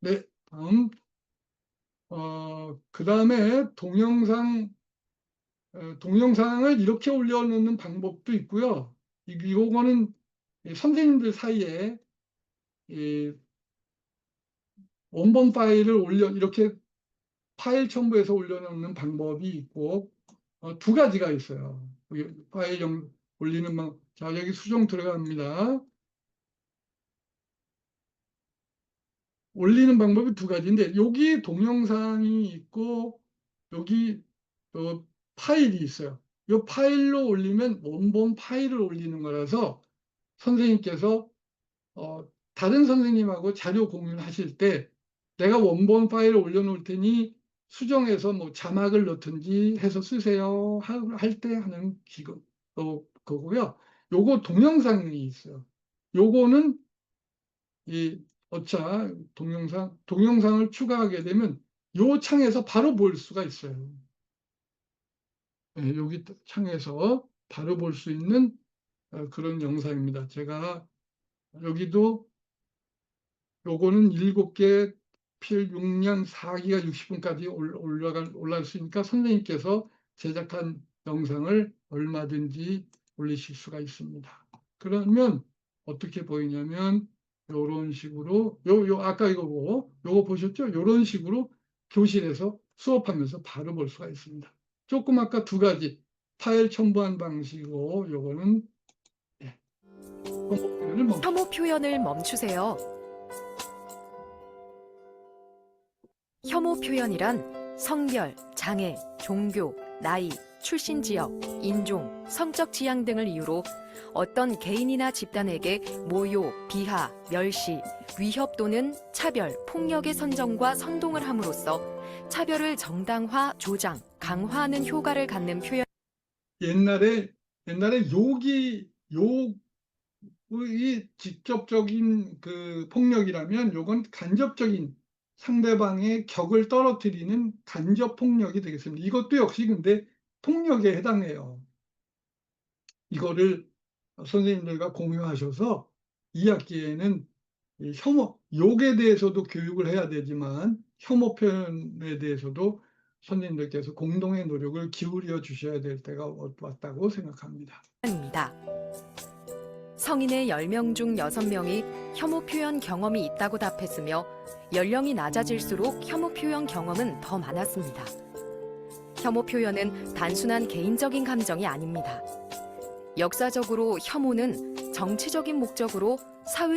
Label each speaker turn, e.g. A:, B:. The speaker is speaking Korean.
A: 네, 다음. 어, 그 다음에 동영상, 어, 동영상을 이렇게 올려놓는 방법도 있고요. 이, 이거는 이 선생님들 사이에 이 원본 파일을 올려, 이렇게 파일 첨부해서 올려놓는 방법이 있고, 어, 두 가지가 있어요. 파일 영, 올리는 방, 자, 여기 수정 들어갑니다. 올리는 방법이 두 가지인데 여기 동영상이 있고 여기 어, 파일이 있어요. 이 파일로 올리면 원본 파일을 올리는 거라서 선생님께서 어, 다른 선생님하고 자료 공유를 하실 때 내가 원본 파일을 올려놓을 테니 수정해서 뭐 자막을 넣든지 해서 쓰세요 할 때 하는 기금 어, 거고요. 요거 동영상이 있어요. 요거는 이 어차 동영상 동영상을 추가하게 되면 요 창에서 바로 볼 수가 있어요. 예, 여기 창에서 바로 볼 수 있는 어, 그런 영상입니다. 제가 여기도 요거는 7개 필 용량 4기가 60분까지 올라갈 올라갈 수 있으니까 선생님께서 제작한 영상을 얼마든지 올리실 수가 있습니다. 그러면 어떻게 보이냐면 요런 식으로 요 요 아까 이거고 요거 보셨죠? 요런 식으로 교실에서 수업하면서 바로 볼 수가 있습니다. 조금 아까 두 가지 파일 첨부한 방식이고 요거는 예.
B: 혐오 표현을 멈추세요. 혐오 표현이란 성별, 장애, 종교, 나이, 출신 지역, 인종, 성적 지향 등을 이유로 어떤 개인이나 집단에게 모욕, 비하, 멸시, 위협 또는 차별, 폭력의 선정과 선동을 함으로써 차별을 정당화, 조장, 강화하는 효과를 갖는 표현.
A: 옛날에 옛날에 욕이 욕이 직접적인 그 폭력이라면 요건 간접적인 상대방의 격을 떨어뜨리는 간접 폭력이 되겠습니다. 이것도 역시 근데 폭력에 해당해요. 이거를 선생님들과 공유하셔서 2학기에는 이 혐오, 욕에 대해서도 교육을 해야 되지만 혐오 표현에 대해서도 선생님들께서 공동의 노력을 기울여 주셔야 될 때가 왔다고 생각합니다.
B: 입니다. 성인의 10명 중 6명이 혐오 표현 경험이 있다고 답했으며 연령이 낮아질수록 혐오 표현 경험은 더 많았습니다. 혐오 표현은 단순한 개인적인 감정이 아닙니다. 역사적으로 혐오는 정치적인 목적으로 사회